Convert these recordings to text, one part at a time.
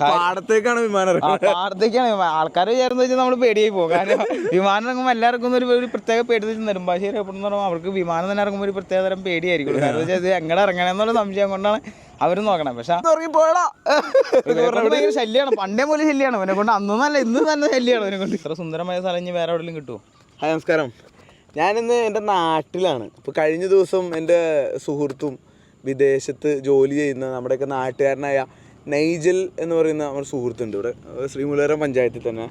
പാടത്തേക്കാണ് വിമാനം പാടത്തേക്കാണ് ആൾക്കാർ വിചാരിക്കുന്ന വെച്ചാൽ നമ്മൾ പേടിയായി പോകും കാരണം വിമാനം ഇറങ്ങുമ്പോൾ എല്ലാവർക്കും ഒരു ഒരു പ്രത്യേക പേടി വെച്ച് നെടുമ്പാശ്ശേരി എപ്പോഴെന്ന് പറയുമ്പോൾ അവർക്ക് വിമാനം തന്നെ ഇറങ്ങുമ്പോൾ ഒരു പ്രത്യേക തരം പേടിയായിരിക്കും. കാരണം വെച്ചാൽ ഇത് എങ്ങനെ ഇറങ്ങണം എന്നുള്ള സംശയം കൊണ്ടാണ് അവർ നോക്കണം പക്ഷെ ഭയങ്കര ശല്യമാണ് പണ്ടേ പോലെ ശല്യമാണ് ഇവനെ കൊണ്ട് അന്നൊന്നല്ല ഇന്നും തന്നെ ശല്യമാണ് ഇവനെ കൊണ്ട്. ഇത്ര സുന്ദരമായ സ്ഥലം ഇനി വേറെ എവിടെയെങ്കിലും കിട്ടുമോ ഹായ് നമസ്കാരം. ഞാനിന്ന് എന്റെ നാട്ടിലാണ്. ഇപ്പോൾ കഴിഞ്ഞ ദിവസം എന്റെ സുഹൃത്തും വിദേശത്ത് ജോലി ചെയ്യുന്ന നമ്മുടെയൊക്കെ നാട്ടുകാരനായ നൈജൽ എന്ന് പറയുന്ന നമ്മുടെ സുഹൃത്തുണ്ട് ഇവിടെ. ശ്രീമുലേരം പഞ്ചായത്തിൽ തന്നെ.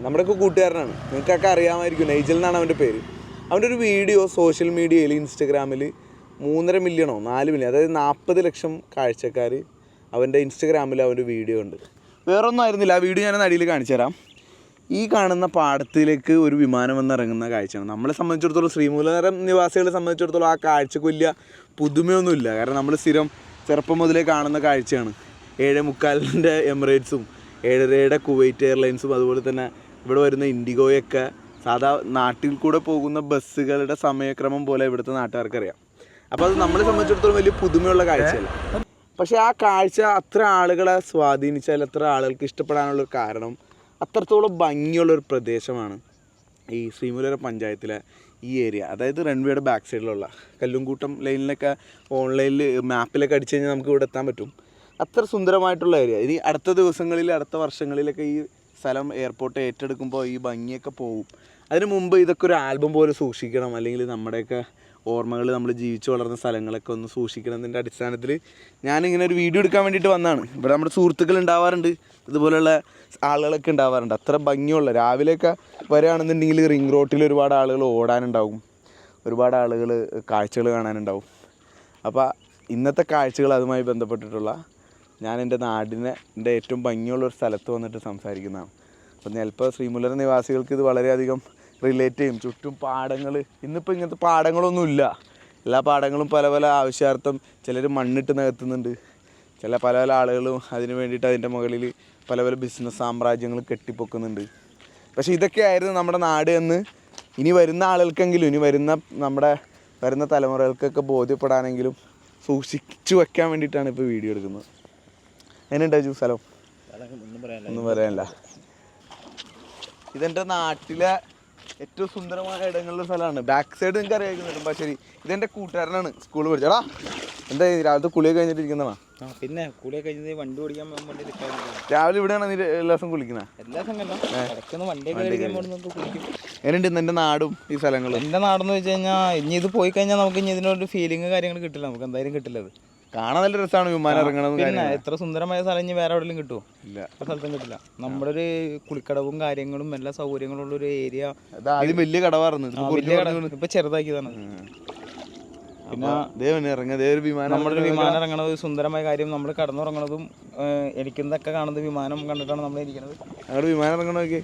നമ്മുടെയൊക്കെ കൂട്ടുകാരനാണ്. നിങ്ങൾക്കൊക്കെ അറിയാമായിരിക്കും നൈജൽ എന്നാണ് അവന്റെ പേര്. അവന്റെ ഒരു വീഡിയോ സോഷ്യൽ മീഡിയയിൽ ഇൻസ്റ്റഗ്രാമിൽ മൂന്നര മില്യണോ നാല് മില്യൺ അതായത് നാൽപ്പത് ലക്ഷം കാഴ്ചക്കാർ അവന്റെ ഇൻസ്റ്റഗ്രാമിൽ അവന്റെ വീഡിയോ ഉണ്ട്. വേറൊന്നും ആയിരുന്നില്ല. ആ വീഡിയോ ഞാൻ അടിയിൽ കാണിച്ചു തരാം. ഈ കാണുന്ന പാടത്തിലേക്ക് ഒരു വിമാനം വന്നിറങ്ങുന്ന കാഴ്ചയാണ്. നമ്മളെ സംബന്ധിച്ചിടത്തോളം ശ്രീമൂലനഗരം നിവാസികളെ സംബന്ധിച്ചിടത്തോളം ആ കാഴ്ചക്ക് വലിയ പുതുമയൊന്നുമില്ല. കാരണം നമ്മൾ സ്ഥിരം ചെറുപ്പം മുതലേ കാണുന്ന കാഴ്ചയാണ്. ഏഴ് മുക്കാലിന്റെ എമിറേറ്റ്സും ഏഴരയുടെ കുവൈറ്റ് എയർലൈൻസും അതുപോലെ തന്നെ ഇവിടെ വരുന്ന ഇൻഡിഗോയൊക്കെ സാധാ നാട്ടിൽ കൂടെ പോകുന്ന ബസ്സുകളുടെ സമയക്രമം പോലെ ഇവിടുത്തെ നാട്ടുകാർക്കറിയാം. അപ്പോൾ അത് നമ്മളെ സംബന്ധിച്ചിടത്തോളം വലിയ പുതുമയുള്ള കാഴ്ചയല്ല? പക്ഷേ ആ കാഴ്ച അത്ര ആളുകളെ സ്വാധീനിച്ചാൽ അത്ര ആളുകൾക്ക് ഇഷ്ടപ്പെടാനുള്ള കാരണം അത്രത്തോളം ഭംഗിയുള്ളൊരു പ്രദേശമാണ് ഈ ശ്രീമുലര പഞ്ചായത്തിലെ ഈ ഏരിയ. അതായത് റൺവേയുടെ ബാക്ക് സൈഡിലുള്ള കല്ലുംകൂട്ടം ലൈനിലൊക്കെ ഓൺലൈനിൽ മാപ്പിലൊക്കെ അടിച്ചു കഴിഞ്ഞാൽ നമുക്ക് ഇവിടെ എത്താൻ പറ്റും. അത്ര സുന്ദരമായിട്ടുള്ള ഏരിയ. ഇനി അടുത്ത ദിവസങ്ങളിൽ അടുത്ത വർഷങ്ങളിലൊക്കെ ഈ സ്ഥലം എയർപോർട്ട് ഏറ്റെടുക്കുമ്പോൾ ഈ ഭംഗിയൊക്കെ പോകും അതിന് മുമ്പ് ഇതൊക്കെ ഒരു ആൽബം പോലെ സൂക്ഷിക്കണം. അല്ലെങ്കിൽ നമ്മുടെയൊക്കെ ഓർമ്മകൾ നമ്മൾ ജീവിച്ചു വളർന്ന സ്ഥലങ്ങളൊക്കെ ഒന്ന് സൂക്ഷിക്കണതിന്റെ അടിസ്ഥാനത്തിൽ ഞാനിങ്ങനെ ഒരു വീഡിയോ എടുക്കാൻ വേണ്ടിയിട്ട് വന്നതാണ് ഇവിടെ നമ്മുടെ സുഹൃത്തുക്കൾ ഉണ്ടാവാറുണ്ട്. ഇതുപോലെയുള്ള ആളുകളൊക്കെ ഉണ്ടാവാറുണ്ട്. അത്ര ഭംഗിയുള്ള. രാവിലെയൊക്കെ വരികയാണെന്നുണ്ടെങ്കിൽ റിംഗ് റോട്ടിൽ ഒരുപാട് ആളുകൾ ഓടാനുണ്ടാവും. ഒരുപാട് ആളുകൾ കാഴ്ചകൾ കാണാനുണ്ടാവും. അപ്പോൾ ഇന്നത്തെ കാഴ്ചകൾ അതുമായി ബന്ധപ്പെട്ടിട്ടുള്ള ഞാൻ എന്റെ നാടിനെ എന്റെ ഏറ്റവും ഭംഗിയുള്ള ഒരു സ്ഥലത്ത് വന്നിട്ട് സംസാരിക്കുന്നതാണ്. അപ്പം ചിലപ്പോൾ ശ്രീമുല്ലര നിവാസികൾക്ക് ഇത് വളരെയധികം റിലേറ്റ് ചെയ്യും. ചുറ്റും പാടങ്ങൾ. ഇന്നിപ്പോൾ ഇങ്ങനത്തെ പാടങ്ങളൊന്നുമില്ല. എല്ലാ പാടങ്ങളും പല പല ആവശ്യാർത്ഥം ചിലർ മണ്ണിട്ട് നികത്തുന്നുണ്ട്. ചില പല പല ആളുകളും അതിന് വേണ്ടിയിട്ട് അതിന്റെ മുകളിൽ പല പല ബിസിനസ് സാമ്രാജ്യങ്ങൾ കെട്ടിപ്പൊക്കുന്നുണ്ട്. പക്ഷേ ഇതൊക്കെയായിരുന്നു നമ്മുടെ നാട് എന്ന് ഇനി വരുന്ന ആളുകൾക്കെങ്കിലും ഇനി വരുന്ന നമ്മുടെ വരുന്ന തലമുറകൾക്കൊക്കെ ബോധ്യപ്പെടാനെങ്കിലും സൂക്ഷിച്ചു വയ്ക്കാൻ വേണ്ടിയിട്ടാണ് ഇപ്പോൾ വീഡിയോ എടുക്കുന്നത്. എങ്ങനെയുണ്ടാ ജൂ സ്ഥലം ഒന്നും പറയാനില്ല. ഇതെന്റെ നാട്ടിലെ ഏറ്റവും സുന്ദരമായ ഇടങ്ങളിലെ സ്ഥലമാണ്. ബാക്ക് സൈഡ് നിങ്ങൾക്ക് അറിയാം നെടുമ്പാശ്ശേരി ഇതെന്റെ കൂട്ടുകാരനാണ്. സ്കൂൾ പഠിച്ചടാ എന്താ രാവിലത്തെ കുളിയൊക്കെ കഴിഞ്ഞിട്ടിരിക്കുന്നതാ ആ പിന്നെ കുളിയൊക്കെ കഴിഞ്ഞ് വണ്ടി ഓടിക്കാൻ രാവിലെ ഇവിടെയാണ് നീ എല്ലാ ദിവസം കുളിക്കുന്നത് എല്ലാ കുളിക്കും. എങ്ങനെയുണ്ട് എന്റെ നാടും ഈ സ്ഥലങ്ങളും? എന്റെ നാടെന്ന് വെച്ച് കഴിഞ്ഞാൽ ഇനി ഇത് പോയി കഴിഞ്ഞാൽ നമുക്ക് ഇനി ഇതിനൊരു ഫീലിംഗ് കാര്യങ്ങൾ കിട്ടില്ല. നമുക്ക് എന്തായാലും കിട്ടില്ല അത്. കാണാൻ നല്ല രസമാണ് വിമാനം ഇറങ്ങണത് പിന്നെ എത്ര സുന്ദരമായ സ്ഥലം ഇനി വേറെ എവിടെയും കിട്ടുമോ ഇല്ല. സ്ഥലത്തും കിട്ടില്ല. നമ്മുടെ ഒരു കുളിക്കടവും കാര്യങ്ങളും എല്ലാ സൗകര്യങ്ങളും ഉള്ള ഒരു ഏരിയ ആദ്യം വലിയ കടവായിരുന്നു. ഇപ്പൊ ചെറുതാക്കിയതാണ്. പിന്നെ നമ്മളൊരു വിമാനം നമ്മുടെ ഒരു വിമാനം ഇറങ്ങണത് സുന്ദരമായ കാര്യം നമ്മൾ കടന്നുറങ്ങണതും എനിക്കുന്നതൊക്കെ കാണുന്നത് വിമാനം കണ്ടിട്ടാണ് നമ്മൾ ഇരിക്കുന്നത് വിമാനം ഇറങ്ങണ നോക്കി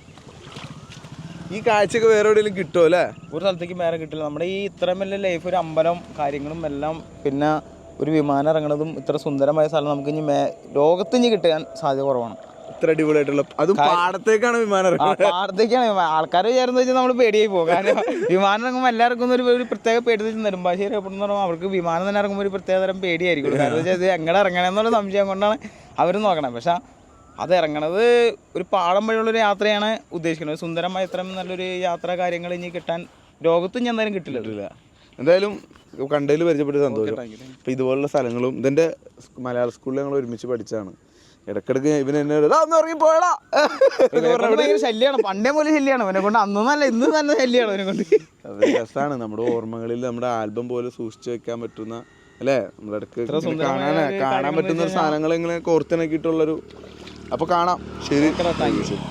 ഈ കാഴ്ചയൊക്കെ വേറെ എവിടെയെങ്കിലും കിട്ടുമോ അല്ലേ? ഒരു സ്ഥലത്തേക്ക് വേറെ കിട്ടില്ല. നമ്മുടെ ഈ ഇത്രയും വലിയ ലൈഫ് ഒരു അമ്പലം കാര്യങ്ങളും എല്ലാം പിന്നെ ഒരു വിമാനം ഇറങ്ങണതും ഇത്ര സുന്ദരമായ സ്ഥലം നമുക്ക് ഇനി മേ ലോകത്ത് ഇനി കിട്ടാൻ സാധ്യത കുറവാണ്. ഇത്ര അടിപൊളിയായിട്ടുള്ള അതും പാടത്തേക്കാണ് വിമാനം പാടത്തേക്കാണ് ആൾക്കാർ വിചാരം വെച്ചാൽ നമ്മൾ പേടിയായി പോകും. കാരണം വിമാനം ഇറങ്ങുമ്പോൾ എല്ലാവർക്കും ഒരു ഒരു പ്രത്യേക പേടി നെടുമ്പാശ്ശേരി എപ്പോഴും പറയുമ്പോൾ അവർക്ക് വിമാനം തന്നെ ഇറങ്ങുമ്പോൾ ഒരു പ്രത്യേക തരം പേടിയായിരിക്കും. കാരണം വെച്ചാൽ ഇത് എങ്ങനെ ഇറങ്ങണം എന്നുള്ള സംശയം കൊണ്ടാണ് അവർ നോക്കണം. പക്ഷെ അത് ഇറങ്ങണത് ഒരു പാടം വഴിയുള്ളൊരു യാത്രയാണ് ഉദ്ദേശിക്കുന്നത്. സുന്ദരമായ ഇത്രയും നല്ലൊരു യാത്ര കാര്യങ്ങൾ ഇനി കിട്ടാൻ ലോകത്തും ഞാൻ എന്തായാലും കിട്ടില്ല. എന്തായാലും കണ്ടതിൽ പരിചയപ്പെട്ട സന്തോഷം. അപ്പൊ ഇതുപോലുള്ള സ്ഥലങ്ങളും ഇതിന്റെ മലയാള സ്കൂളിൽ ഞങ്ങൾ ഒരുമിച്ച് പഠിച്ചാണ് ഇടക്കിടക്ക് ഇവൻ എന്നെ ഒരു, "ദാ ഒന്ന് ഇറങ്ങി പോയടാ. പണ്ടേ പോലെ ശല്യമാണ് ഇവനെ കൊണ്ട് അന്നൊന്നല്ല ഇന്ന് തന്നെ ശല്യമാണ് ഇവനെ കൊണ്ട്. അത് രസമാണ് നമ്മുടെ ഓർമ്മകളിൽ നമ്മുടെ ആൽബം പോലെ സൂക്ഷിച്ചു വെക്കാൻ പറ്റുന്ന അല്ലേ? നമ്മുടെ ഇടയ്ക്ക് കാണാൻ കാണാൻ പറ്റുന്ന സാധനങ്ങൾ ഇങ്ങനെ കോർത്തിണക്കിയിട്ടുള്ളൊരു അപ്പൊ കാണാം. ശരി. താങ്ക് യു ശരി.